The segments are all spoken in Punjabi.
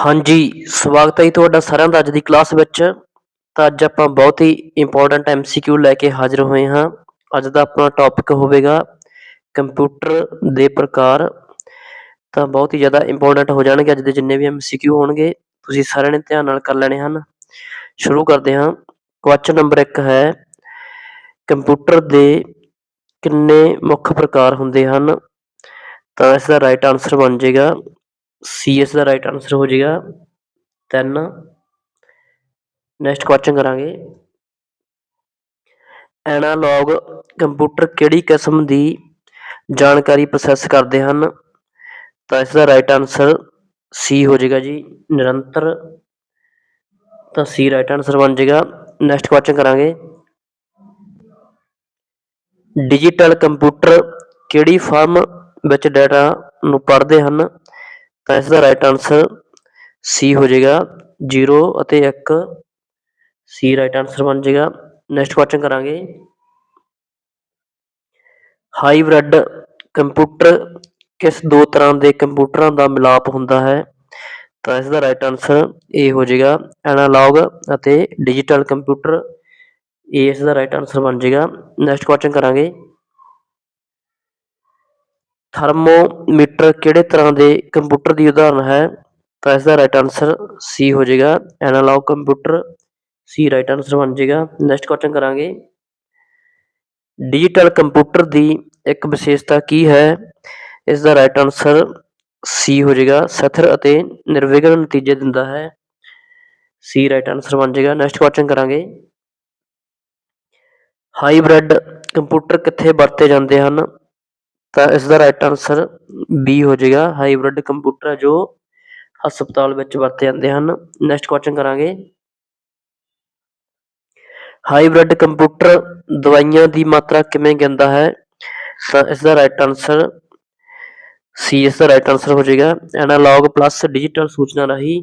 ਹਾਂਜੀ, ਸਵਾਗਤ ਹੈ ਜੀ ਤੁਹਾਡਾ ਸਾਰਿਆਂ ਦਾ ਅੱਜ ਦੀ ਕਲਾਸ ਵਿੱਚ। ਤਾਂ ਅੱਜ ਆਪਾਂ ਬਹੁਤ ਹੀ ਇੰਪੋਰਟੈਂਟ ਐਮਸੀਕਿਊ ਲੈ ਕੇ ਹਾਜ਼ਰ ਹੋਏ ਹਾਂ। ਅੱਜ ਦਾ ਆਪਣਾ ਟੌਪਿਕ ਹੋਵੇਗਾ ਕੰਪਿਊਟਰ ਦੇ ਪ੍ਰਕਾਰ। ਤਾਂ ਬਹੁਤ ਹੀ ਜ਼ਿਆਦਾ ਇੰਪੋਰਟੈਂਟ ਹੋ ਜਾਣਗੇ ਅੱਜ ਦੇ ਜਿੰਨੇ ਵੀ ਐਮਸੀਕਿਊ ਹੋਣਗੇ। ਤੁਸੀਂ ਸਾਰਿਆਂ ਨੇ ਧਿਆਨ ਨਾਲ ਕਰ ਲੈਣੇ ਹਨ। ਸ਼ੁਰੂ ਕਰਦੇ ਹਾਂ। ਕੁਐਸਚਨ ਨੰਬਰ 1 ਹੈ ਕੰਪਿਊਟਰ ਦੇ ਕਿੰਨੇ ਮੁੱਖ ਪ੍ਰਕਾਰ ਹੁੰਦੇ ਹਨ? ਤਾਂ ਇਸ ਦਾ ਰਾਈਟ ਆਨਸਰ ਬਣ ਜਾਏਗਾ। ਸੀ ਇਸ ਦਾ ਰਾਈਟ ਆਨਸਰ ਹੋ ਜਾਏਗਾ। 3 ਨੈਕਸਟ ਕੁਐਸਚਨ ਕਰਾਂਗੇ। ਐਨਾਲੌਗ ਕੰਪਿਊਟਰ ਕਿਹੜੀ ਕਿਸਮ ਦੀ ਜਾਣਕਾਰੀ ਪ੍ਰੋਸੈਸ ਕਰਦੇ ਹਨ? ਤਾਂ ਇਸ ਦਾ ਰਾਈਟ ਆਨਸਰ ਸੀ ਹੋ ਜਾਏਗਾ ਜੀ, ਨਿਰੰਤਰ। ਤਾਂ ਸੀ ਰਾਈਟ ਆਨਸਰ ਬਣ ਜਾਏਗਾ। ਨੈਕਸਟ ਕੁਐਸਚਨ ਕਰਾਂਗੇ। ਡਿਜੀਟਲ ਕੰਪਿਊਟਰ ਕਿਹੜੀ ਫਾਰਮ ਵਿੱਚ ਡਾਟਾ ਨੂੰ ਪੜ੍ਹਦੇ ਹਨ? ਤਾਂ ਇਸ ਦਾ ਰਾਈਟ ਆਨਸਰ ਸੀ ਹੋ ਜਾਏਗਾ 0 ਅਤੇ 1 ਸੀ ਰਾਈਟ ਆਨਸਰ ਬਣ ਜਾਏਗਾ। ਨੈਕਸਟ ਕੁਐਸਚਨ ਕਰਾਂਗੇ। ਹਾਈਬ੍ਰਿਡ ਕੰਪਿਊਟਰ ਕਿਸ ਦੋ ਤਰ੍ਹਾਂ ਦੇ ਕੰਪਿਊਟਰਾਂ ਦਾ ਮਿਲਾਪ ਹੁੰਦਾ ਹੈ? ਤਾਂ ਇਸ ਦਾ ਰਾਈਟ ਆਨਸਰ ਏ ਹੋ ਜਾਏਗਾ ਐਨਾਲੌਗ ਅਤੇ ਡਿਜੀਟਲ ਕੰਪਿਊਟਰ ਏ ਇਸ ਦਾ ਰਾਈਟ ਆਨਸਰ ਬਣ ਜਾਏਗਾ। ਨੈਕਸਟ ਕੁਐਸਚਨ ਕਰਾਂਗੇ। ਥਰਮੋਮੀਟਰ ਕਿਹੜੇ ਤਰ੍ਹਾਂ ਦੇ ਕੰਪਿਊਟਰ ਦੀ ਉਦਾਹਰਨ ਹੈ? ਤਾਂ ਇਸ ਦਾ ਰਾਈਟ ਆਨਸਰ ਸੀ ਹੋ ਜਾਏਗਾ। Analogue computer C right answer ਬਣ ਜਾਏਗਾ। ਨੈਕਸਟ ਕੁਐਸਚਨ ਕਰਾਂਗੇ। ਡਿਜੀਟਲ ਕੰਪਿਊਟਰ ਦੀ ਇੱਕ ਵਿਸ਼ੇਸ਼ਤਾ ਕੀ ਹੈ? ਇਸ ਦਾ ਰਾਈਟ ਆਨਸਰ ਸੀ ਹੋ ਜਾਏਗਾ। ਸਥਿਰ ਅਤੇ ਨਿਰਵਿਘਨ ਨਤੀਜੇ ਦਿੰਦਾ ਹੈ। ਸੀ ਰਾਈਟ ਆਨਸਰ ਬਣ ਜਾਏਗਾ। ਨੈਕਸਟ ਕੁਐਸਚਨ ਕਰਾਂਗੇ। ਹਾਈਬ੍ਰਿਡ ਕੰਪਿਊਟਰ ਕਿੱਥੇ ਵਰਤੇ ਜਾਂਦੇ ਹਨ? ਤਾਂ ਇਸ ਦਾ ਰਾਈਟ ਆਨਸਰ ਬੀ ਹੋ ਜਾਏਗਾ। ਹਾਈਬ੍ਰਿਡ ਕੰਪਿਊਟਰ ਜੋ ਹਸਪਤਾਲ ਵਿੱਚ ਵਰਤੇ ਜਾਂਦੇ ਹਨ। ਨੈਕਸਟ ਕੁਐਸਚਨ ਕਰਾਂਗੇ। ਹਾਈਬ੍ਰਿਡ ਕੰਪਿਊਟਰ ਦਵਾਈਆਂ ਦੀ ਮਾਤਰਾ ਕਿਵੇਂ ਗਿਣਦਾ ਹੈ? ਤਾਂ ਇਸ ਦਾ ਰਾਈਟ ਆਨਸਰ ਸੀ ਇਸ ਦਾ ਰਾਈਟ ਆਨਸਰ ਹੋ ਜਾਏਗਾ। ਐਨਾਲੌਗ ਪਲੱਸ ਡਿਜੀਟਲ ਸੂਚਨਾ ਰਾਹੀਂ।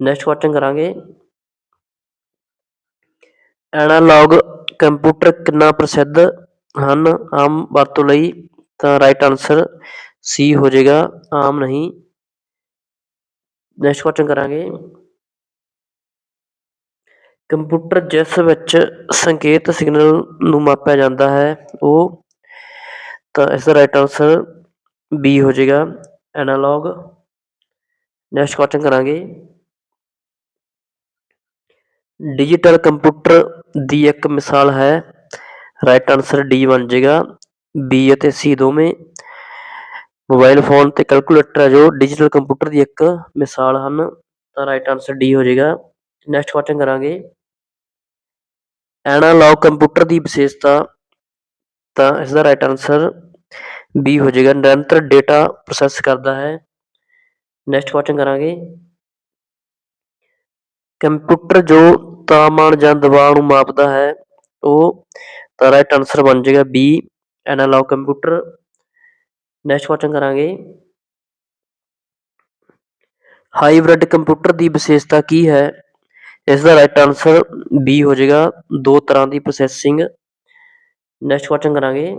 ਨੈਕਸਟ ਕੁਐਸਚਨ ਕਰਾਂਗੇ। ਐਨਾਲੌਗ ਕੰਪਿਊਟਰ ਕਿੰਨਾ ਪ੍ਰਸਿੱਧ ਹਨ। ਆਮ ਵਰਤੋਂ ਲਈ ਤਾਂ ਰਾਈਟ ਆਨਸਰ ਸੀ ਹੋ ਜਾਏਗਾ। ਆਮ ਨਹੀਂ। ਨੈਕਸਟ ਕੁਐਸਚਨ ਕਰਾਂਗੇ। ਕੰਪਿਊਟਰ ਜਿਸ ਵਿੱਚ ਸੰਕੇਤ ਸਿਗਨਲ ਨੂੰ ਮਾਪਿਆ ਜਾਂਦਾ ਹੈ, ਉਹ ਤਾਂ ਇਸ ਦਾ ਰਾਈਟ ਆਨਸਰ ਬੀ ਹੋ ਜਾਏਗਾ। ਐਨਾਲੌਗ ਨੈਕਸਟ ਕੁਐਸਚਨ ਕਰਾਂਗੇ। ਡਿਜੀਟਲ ਕੰਪਿਊਟਰ ਦੀ ਇੱਕ ਮਿਸਾਲ ਹੈ। ਰਾਈਟ ਆਨਸਰ ਡੀ ਬਣ ਜਾਏਗਾ। ਬੀ ਅਤੇ ਸੀ ਦੋਵੇਂ ਮੋਬਾਈਲ ਫੋਨ ਤੇ ਕੈਲਕੂਲੇਟਰ ਹੈ ਜੋ ਡਿਜੀਟਲ ਕੰਪਿਊਟਰ ਦੀ ਇੱਕ ਮਿਸਾਲ ਹਨ, ਤਾਂ ਰਾਈਟ ਆਨਸਰ ਡੀ ਹੋ ਜਾਏਗਾ। ਨੈਕਸਟ ਕੁਐਸਚਨ ਕਰਾਂਗੇ। ਐਨਾਲੌਗ ਕੰਪਿਊਟਰ ਦੀ ਵਿਸ਼ੇਸ਼ਤਾ, ਤਾਂ ਇਸ ਦਾ ਰਾਈਟ ਆਨਸਰ ਬੀ ਹੋ ਜਾਏਗਾ। ਨਿਰੰਤਰ ਡੇਟਾ ਪ੍ਰੋਸੈਸ ਕਰਦਾ ਹੈ। ਨੈਕਸਟ ਕੁਐਸਚਨ ਕਰਾਂਗੇ। ਕੰਪਿਊਟਰ ਜੋ ਤਾਪਮਾਨ ਜਾਂ ਦਬਾਅ ਨੂੰ ਮਾਪਦਾ ਹੈ, ਉਹ ਰਾਈਟ ਆਨਸਰ ਬਣ ਜਾਏਗਾ B analogue computer next question ਕਰਾਂਗੇ। ਹਾਈਬ੍ਰਿਡ ਕੰਪਿਊਟਰ ਦੀ ਵਿਸ਼ੇਸ਼ਤਾ ਕੀ ਹੈ? ਇਸ ਦਾ ਰਾਈਟ ਆਨਸਰ ਬੀ ਹੋ ਜਾਏਗਾ। ਦੋ ਤਰ੍ਹਾਂ ਦੀ ਪ੍ਰੋਸੈਸਿੰਗ ਨੈਕਸਟ ਕੁਐਸਚਨ ਕਰਾਂਗੇ।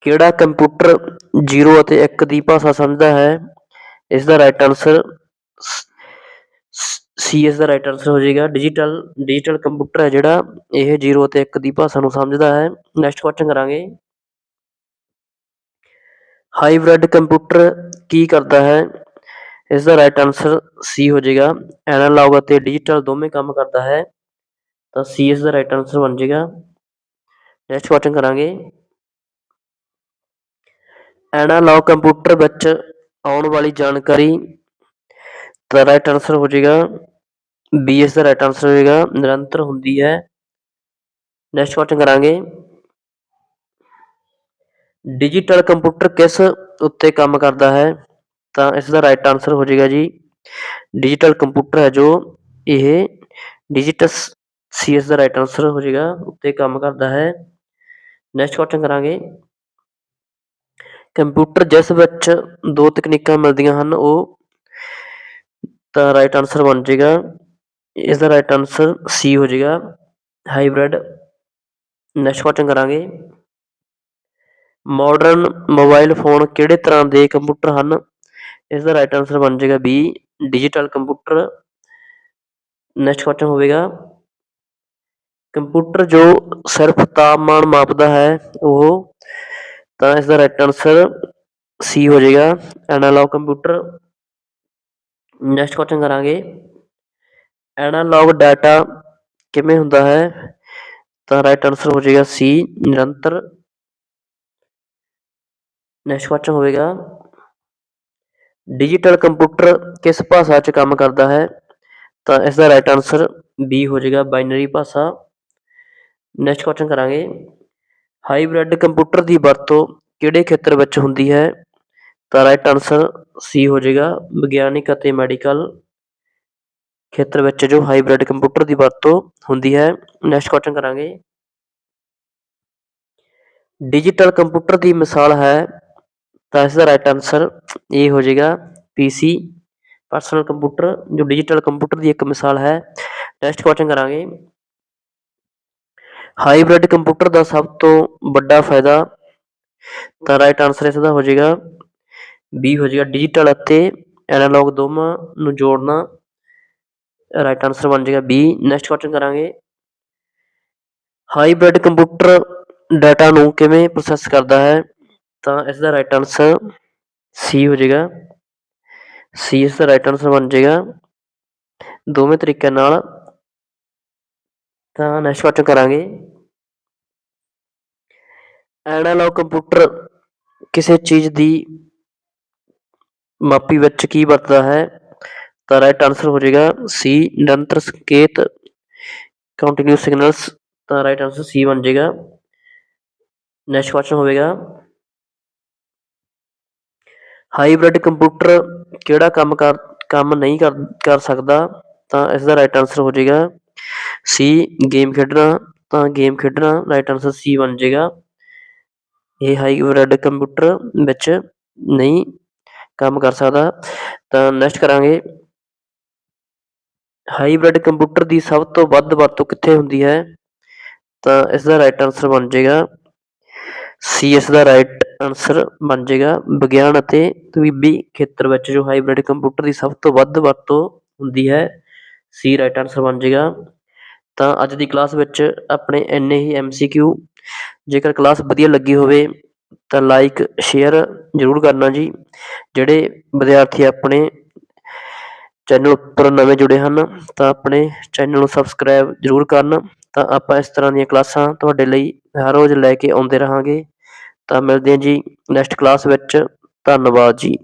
ਕਿਹੜਾ ਕੰਪਿਊਟਰ 0 ਅਤੇ 1 ਦੀ ਭਾਸ਼ਾ ਸਮਝਦਾ ਹੈ? ਇਸ ਦਾ ਰਾਈਟ ਆਨਸਰ ਸੀ ਇਸ ਦਾ ਰਾਈਟ ਆਨਸਰ ਹੋ ਜਾਏਗਾ। ਡਿਜੀਟਲ ਡਿਜੀਟਲ ਕੰਪਿਊਟਰ ਹੈ ਜਿਹੜਾ, ਇਹ 0 ਅਤੇ 1 ਦੀ ਭਾਸ਼ਾ ਨੂੰ ਸਮਝਦਾ ਹੈ। ਨੈਕਸਟ ਕੁਐਸਚਨ ਕਰਾਂਗੇ। ਹਾਈਬ੍ਰਿਡ ਕੰਪਿਊਟਰ ਕੀ ਕਰਦਾ ਹੈ? ਇਸ ਦਾ ਰਾਈਟ ਆਨਸਰ ਸੀ ਹੋ ਜਾਏਗਾ। ਐਨਾਲੌਗ ਅਤੇ ਡਿਜੀਟਲ ਦੋਵੇਂ ਕੰਮ ਕਰਦਾ ਹੈ। ਤਾਂ ਸੀ ਇਸ ਦਾ ਰਾਈਟ ਆਨਸਰ ਬਣ ਜਾਏਗਾ। ਨੈਕਸਟ ਕੁਐਸਚਨ ਕਰਾਂਗੇ। ਐਨਾਲੌਗ ਕੰਪਿਊਟਰ ਵਿੱਚ ਆਉਣ ਵਾਲੀ ਜਾਣਕਾਰੀ ਦਾ ਰਾਈਟ ਆਨਸਰ ਹੋ ਜਾਏਗਾ। ਬੀ ਇਸ ਦਾ ਰਾਈਟ ਆਨਸਰ ਹੋਏਗਾ ਨਿਰੰਤਰ ਹੁੰਦੀ ਹੈ ਨੈਕਸਟ ਕੁਐਸਚਨ ਕਰਾਂਗੇ ਡਿਜੀਟਲ ਕੰਪਿਊਟਰ ਕਿਸ ਉੱਤੇ ਕੰਮ ਕਰਦਾ ਹੈ ਤਾਂ ਇਸ ਦਾ ਰਾਈਟ ਆਨਸਰ ਹੋ ਜਾਏਗਾ ਜੀ ਡਿਜੀਟਲ ਕੰਪਿਊਟਰ ਹੈ ਜੋ ਇਹ ਡਿਜੀਟਸ ਸੀ ਇਸ ਦਾ ਰਾਈਟ ਆਨਸਰ ਹੋ ਜਾਏਗਾ ਉੱਤੇ ਕੰਮ ਕਰਦਾ ਹੈ ਨੈਕਸਟ ਕੁਐਸਚਨ ਕਰਾਂਗੇ ਕੰਪਿਊਟਰ ਜਿਸ ਵਿੱਚ ਦੋ ਤਕਨੀਕਾਂ ਮਿਲਦੀਆਂ ਹਨ ਉਹ ਤਾਂ ਰਾਈਟ ਆਨਸਰ ਬਣ ਜਾਏਗਾ ਇਸ ਦਾ ਰਾਈਟ ਆਨਸਰ ਸੀ ਹੋ ਜਾਏਗਾ ਹਾਈਬ੍ਰਿਡ ਨੈਕਸਟ ਕੁਐਸਚਨ ਕਰਾਂਗੇ ਮਾਡਰਨ ਮੋਬਾਈਲ ਫੋਨ ਕਿਹੜੇ ਤਰ੍ਹਾਂ ਦੇ ਕੰਪਿਊਟਰ ਹਨ ਇਸ ਦਾ ਰਾਈਟ ਆਨਸਰ ਬਣ ਜਾਏਗਾ B digital computer next question ਹੋਵੇਗਾ ਕੰਪਿਊਟਰ ਜੋ ਸਿਰਫ ਤਾਪਮਾਨ ਮਾਪਦਾ ਹੈ ਉਹ ਤਾਂ ਇਸ ਦਾ ਰਾਈਟ ਆਨਸਰ ਸੀ ਹੋ ਜਾਏਗਾ ਐਨਾਲੌਗ ਕੰਪਿਊਟਰ ਨੈਕਸਟ ਕੁਐਸਚਨ ਕਰਾਂਗੇ ਐਨਾਲੌਗ ਡਾਟਾ ਕਿਵੇਂ ਹੁੰਦਾ ਹੈ? ਤਾਂ ਰਾਈਟ ਆਨਸਰ ਹੋ ਜਾਏਗਾ ਸੀ ਨਿਰੰਤਰ ਨੈਕਸਟ ਕੁਐਸਚਨ ਹੋਵੇਗਾ। ਡਿਜੀਟਲ ਕੰਪਿਊਟਰ ਕਿਸ ਭਾਸ਼ਾ 'ਚ ਕੰਮ ਕਰਦਾ ਹੈ? ਤਾਂ ਇਸ ਦਾ ਰਾਈਟ ਆਨਸਰ ਬੀ ਹੋ ਜਾਏਗਾ ਬਾਈਨਰੀ ਭਾਸ਼ਾ। ਨੈਕਸਟ ਕੁਐਸਚਨ ਕਰਾਂਗੇ। ਹਾਈਬ੍ਰਿਡ ਕੰਪਿਊਟਰ ਦੀ ਵਰਤੋਂ ਕਿਹੜੇ ਖੇਤਰ ਵਿੱਚ ਹੁੰਦੀ ਹੈ? ਤਾਂ ਰਾਈਟ ਆਨਸਰ ਸੀ ਹੋ ਜਾਏਗਾ, ਵਿਗਿਆਨਿਕ ਅਤੇ ਮੈਡੀਕਲ ਖੇਤਰ ਵਿੱਚ ਜੋ ਹਾਈਬ੍ਰਿਡ ਕੰਪਿਊਟਰ ਦੀ ਵਰਤੋਂ ਹੁੰਦੀ ਹੈ ਨੈਕਸਟ ਕੁਐਸਚਨ ਕਰਾਂਗੇ। ਡਿਜੀਟਲ ਕੰਪਿਊਟਰ ਦੀ ਮਿਸਾਲ ਹੈ, ਤਾਂ ਇਸ ਦਾ ਰਾਈਟ ਆਨਸਰ ਇਹ ਹੋ ਜਾਏਗਾ ਪੀਸੀ ਪਰਸਨਲ ਕੰਪਿਊਟਰ ਜੋ ਡਿਜੀਟਲ ਕੰਪਿਊਟਰ ਦੀ ਇੱਕ ਮਿਸਾਲ ਹੈ। ਨੈਕਸਟ ਕੁਐਸਚਨ ਕਰਾਂਗੇ। ਹਾਈਬ੍ਰਿਡ ਕੰਪਿਊਟਰ ਦਾ ਸਭ ਤੋਂ ਵੱਡਾ ਫਾਇਦਾ, ਤਾਂ ਰਾਈਟ ਆਨਸਰ ਇਸ ਦਾ ਹੋ ਜਾਏਗਾ ਬੀ ਹੋ ਜਾਏਗਾ ਡਿਜੀਟਲ ਅਤੇ ਐਨਾਲੌਗ ਦੋਵਾਂ ਨੂੰ ਜੋੜਨਾ। ਰਾਈਟ ਆਨਸਰ ਬਣ ਜਾਏਗਾ ਬੀ ਨੈਕਸਟ ਕੁਐਸਚਨ ਕਰਾਂਗੇ ਹਾਈਬ੍ਰਿਡ ਕੰਪਿਊਟਰ ਡਾਟਾ ਨੂੰ ਕਿਵੇਂ ਪ੍ਰੋਸੈਸ ਕਰਦਾ ਹੈ ਤਾਂ ਇਸ ਦਾ ਰਾਈਟ ਆਨਸਰ ਸੀ ਹੋ ਜਾਏਗਾ ਸੀ ਇਸ ਦਾ ਰਾਈਟ ਆਨਸਰ ਬਣ ਜਾਏਗਾ ਦੋਵੇਂ ਤਰੀਕਿਆਂ ਨਾਲ ਤਾਂ ਨੈਕਸਟ ਕੁਐਸਚਨ ਕਰਾਂਗੇ ਐਨਾਲੌਗ ਕੰਪਿਊਟਰ ਕਿਸੇ ਚੀਜ਼ ਦੀ ਮਾਪੀ ਵਿੱਚ ਕੀ ਵਰਤਦਾ ਹੈ ਤਾਂ ਰਾਈਟ ਆਨਸਰ ਹੋ ਜਾਏਗਾ ਸੀ ਨਿਰੰਤਰ ਸੰਕੇਤ ਕੰਟੀਨਿਊਸ ਸਿਗਨਲਸ ਤਾਂ ਰਾਈਟ ਆਨਸਰ ਸੀ ਬਣ ਜਾਏਗਾ ਨੈਕਸਟ ਕੁਐਸਚਨ ਹੋਵੇਗਾ ਹਾਈਬ੍ਰਿਡ ਕੰਪਿਊਟਰ ਕਿਹੜਾ ਕੰਮ ਕਰ ਕੰਮ ਨਹੀਂ ਕਰ ਕਰ ਸਕਦਾ ਤਾਂ ਇਸ ਦਾ ਰਾਈਟ ਆਨਸਰ ਹੋ ਜਾਏਗਾ ਸੀ ਗੇਮ ਖੇਡਣਾ ਤਾਂ ਗੇਮ ਖੇਡਣਾ ਰਾਈਟ ਆਨਸਰ ਸੀ ਬਣ ਜਾਏਗਾ ਇਹ ਹਾਈਬ੍ਰਿਡ ਕੰਪਿਊਟਰ ਵਿੱਚ ਨਹੀਂ ਕੰਮ ਕਰ ਸਕਦਾ ਤਾਂ ਨੈਕਸਟ ਕਰਾਂਗੇ ਹਾਈਬ੍ਰਿਡ ਕੰਪਿਊਟਰ ਦੀ ਸਭ ਤੋਂ ਵੱਧ ਵਰਤੋਂ ਕਿੱਥੇ ਹੁੰਦੀ ਹੈ? ਤਾਂ ਇਸ ਦਾ ਰਾਈਟ ਆਨਸਰ ਬਣ ਜਾਏਗਾ। ਸੀ ਇਸ ਦਾ ਰਾਈਟ ਆਨਸਰ ਬਣ ਜਾਏਗਾ। ਵਿਗਿਆਨ ਅਤੇ ਤਬੀਬੀ ਖੇਤਰ ਵਿੱਚ ਜੋ ਹਾਈਬ੍ਰਿਡ ਕੰਪਿਊਟਰ ਦੀ ਸਭ ਤੋਂ ਵੱਧ ਵਰਤੋਂ ਹੁੰਦੀ ਹੈ ਸੀ ਰਾਈਟ ਆਨਸਰ ਬਣ ਜਾਏਗਾ। ਤਾਂ ਅੱਜ ਦੀ ਕਲਾਸ ਵਿੱਚ ਆਪਣੇ ਇੰਨੇ ਹੀ ਐਮਸੀਕਿਊ ਜੇਕਰ ਕਲਾਸ ਵਧੀਆ ਲੱਗੀ ਹੋਵੇ, ਤਾਂ ਲਾਈਕ ਸ਼ੇਅਰ ਜ਼ਰੂਰ ਕਰਨਾ ਜੀ। ਜਿਹੜੇ ਵਿਦਿਆਰਥੀ ਆਪਣੇ ਚੈਨਲ ਉੱਪਰ ਨਵੇਂ ਜੁੜੇ ਹਨ, ਤਾਂ ਆਪਣੇ ਚੈਨਲ ਨੂੰ ਸਬਸਕ੍ਰਾਈਬ ਜ਼ਰੂਰ ਕਰਨ। ਤਾਂ ਆਪਾਂ ਇਸ ਤਰ੍ਹਾਂ ਦੀਆਂ ਕਲਾਸਾਂ ਤੁਹਾਡੇ ਲਈ ਹਰ ਰੋਜ਼ ਲੈ ਕੇ ਆਉਂਦੇ ਰਹਾਂਗੇ। ਤਾਂ ਮਿਲਦੇ ਹਾਂ ਜੀ ਨੈਕਸਟ ਕਲਾਸ ਵਿੱਚ। ਧੰਨਵਾਦ ਜੀ।